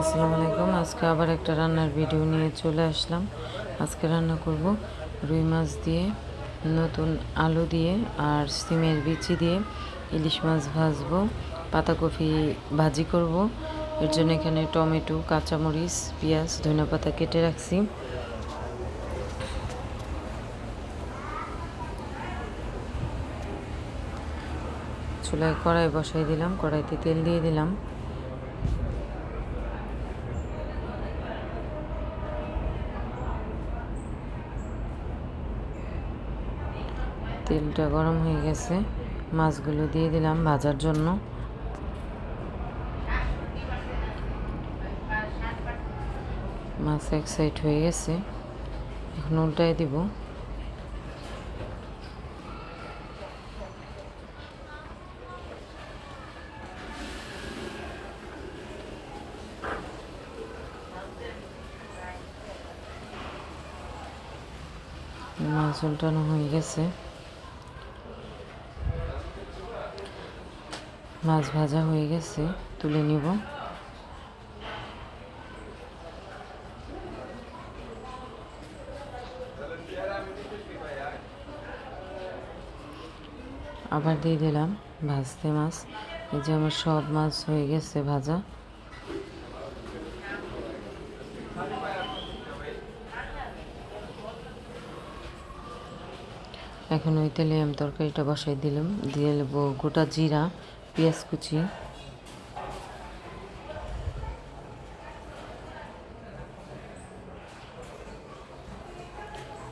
আসসালামু আলাইকুম। আজকে আবার একটা রান্নার ভিডিও নিয়ে চলে আসলাম। আজকে রান্না করব রুই মাছ দিয়ে, নতুন আলু দিয়ে আর সিমের বিচি দিয়ে ইলিশ মাছ ভাজবো, পাতাকপি ভাজি করব। এর জন্য এখানে টমেটো, কাঁচামরিচ, পেঁয়াজ, ধনিয়া পাতা কেটে রাখছি। চুলায় কড়াই বসাই দিলাম, কড়াইতে তেল দিয়ে দিলাম। তেলটা গরম হয়ে গেছে। মাছগুলো দিয়ে দিলাম ভাজার জন্য। মাছ এক সাইড হয়ে গেছে। এখন উল্টাই দিব। মাছ উল্টানো হয়ে গেছে। মাছ ভাজা হয়ে গেছে, তুলে নিব। আবার দিয়ে দিলাম ভাজতে মাছ। এই যে আমার সব মাছ হয়ে গেছে ভাজা। এখন ওই তেলে আমি তরকারিটা বসাই দিলাম। দিয়ে নেব গোটা জিরা। পেঁয়াজ কুচি।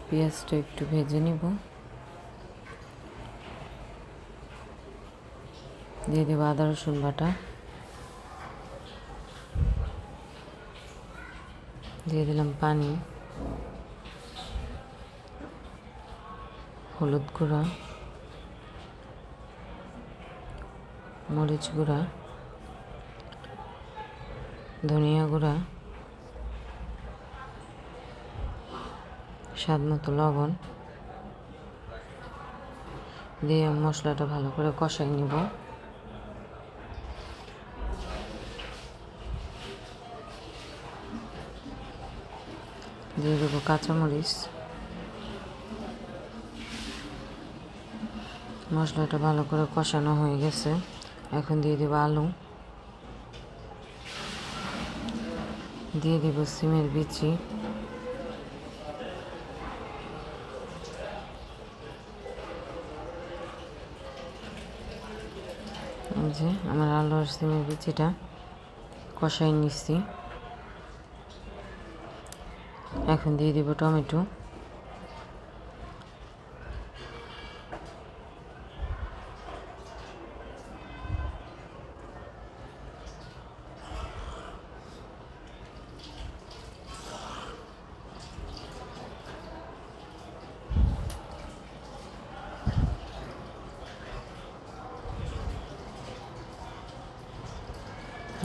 পেঁয়াজটা একটু ভেজে নিব। দিয়ে দেবো আদা, রসুন বাটা। দিয়ে দিলাম পানি। হলুদ গুঁড়া। মরিচ গুঁড়া, ধনিয়া গুঁড়া স্বাদ মতো লবণ দিয়ে মশলাটা ভালো করে কষাই নিব। দিয়ে দেবো কাঁচামরিচ। মশলাটা ভালো করে কষানো হয়ে গেছে। এখন দিয়ে দেবো আলু। দিয়ে দেব সিমের বিচি। যে আমার আলু আর সিমের বিচিটা কষাই নিচ্ছি। এখন দিয়ে দিব টমেটো।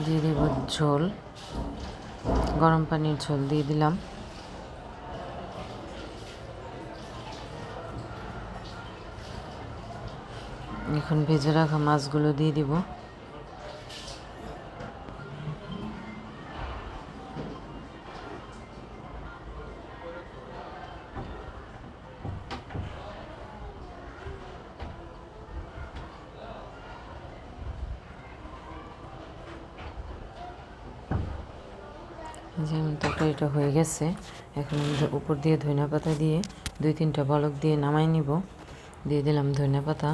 দিয়ে দেব ঝোল। গরম পানির ঝোল দিয়ে দিলাম। এখন ভেজে রাখা মাছগুলো দিয়ে দিব। যেমন তরকারিটা হয়ে গেছে, এখন উপর দিয়ে ধনিয়া পাতা দিয়ে দুই তিনটা বলক দিয়ে নামাই নিব। দিয়ে দিলাম ধনিয়া পাতা।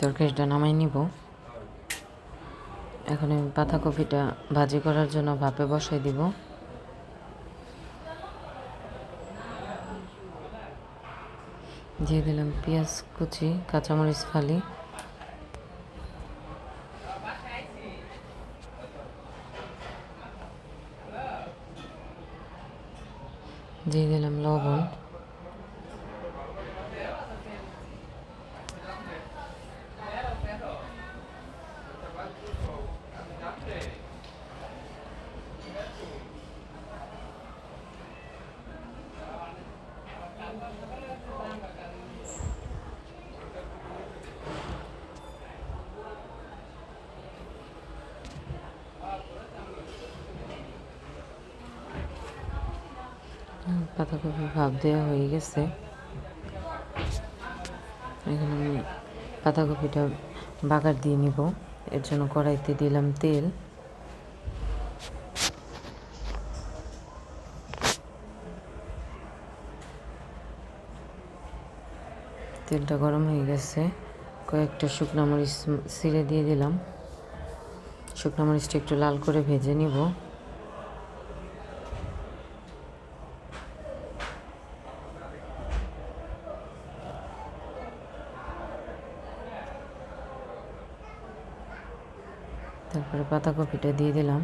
তরকারিটা নামাই নিব। এখন আমি পাতাকপিটা ভাজি করার জন্য ভাপে বসাই দিব। দিয়ে দিলাম পেঁয়াজ কুচি কাঁচামরিচ ফালি। দিয়ে দিলাম লবণ। পাতাকপি ভাব দেওয়া হয়ে গেছে। এখানে আমি পাতাকপিটা বাগার দিয়ে নিব। এর জন্য কড়াইতে দিলাম তেল। তেলটা গরম হয়ে গেছে। কয়েকটা শুকনো মরিচ ছিঁড়ে দিয়ে দিলাম। শুকনো মরিচটা একটু লাল করে ভেজে নিব। তারপরে পাতাকপিটা দিয়ে দিলাম।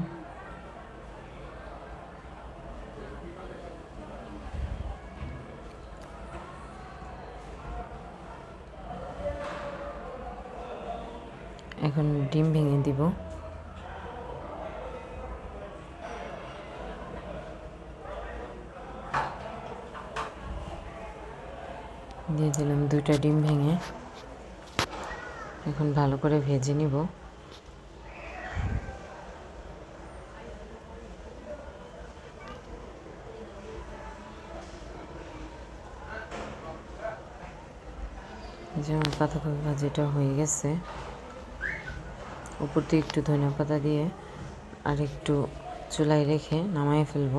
এখন ডিম ভেঙে দিব। দিয়ে দিলাম দুইটা ডিম ভেঙে। এখন ভালো করে ভেজে নিব। যেমন পাতাকপি ভাজিটা হয়ে গেছে, উপর দিয়ে একটু ধনিয়া পাতা দিয়ে আর একটু চুলায় রেখে নামাই ফেলব।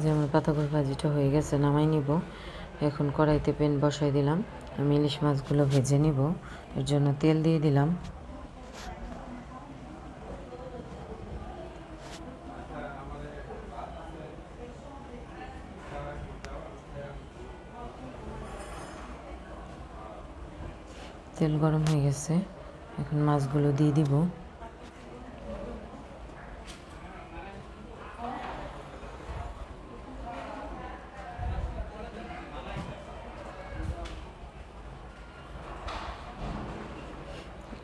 যে আমার পাতাকপি ভাজিটা হয়ে গেছে, নামাই নিব। এখন কড়াইতে পেন বসাই দিলাম। আমি ইলিশ মাছগুলো ভেজে নিব। এর জন্য তেল দিয়ে দিলাম। তেল গরম হয়ে গেছে। এখন মাছগুলো দিয়ে দিব।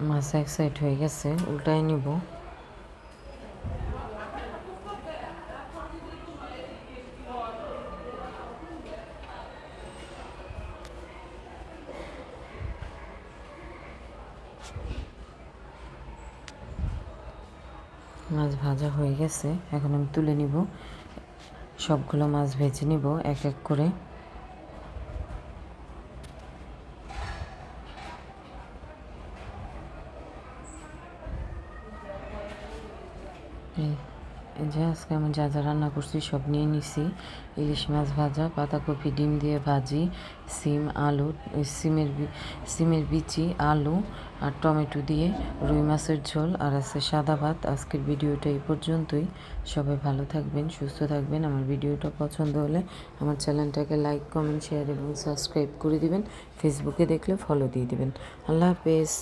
মাছ এক সাইড হয়ে গেছে, উল্টাই নিব। মাছ ভাজা হয়ে গেছে, এখন আমি তুলে নিব। সবগুলো মাছ ভেজে নিব, এক এক করে। যে আজকে আমি যা যা রান্না করছি সব নিয়ে নিছি। ইলিশ মাছ ভাজা পাতাকপি ডিম দিয়ে ভাজি, সিম, আলু সিমের সিমের বিচি, আলু আর টমেটো দিয়ে রুই মাছের ঝোল আর আছে সাদা ভাত। আজকের ভিডিওটা এই পর্যন্তই। সবাই ভালো থাকবেন, সুস্থ থাকবেন। আমার ভিডিওটা পছন্দ হলে আমার চ্যানেলটাকে লাইক, কমেন্ট, শেয়ার এবং সাবস্ক্রাইব করে দিবেন। ফেসবুকে দেখলে ফলো দিয়ে দিবেন। আল্লাহ হাফেজ।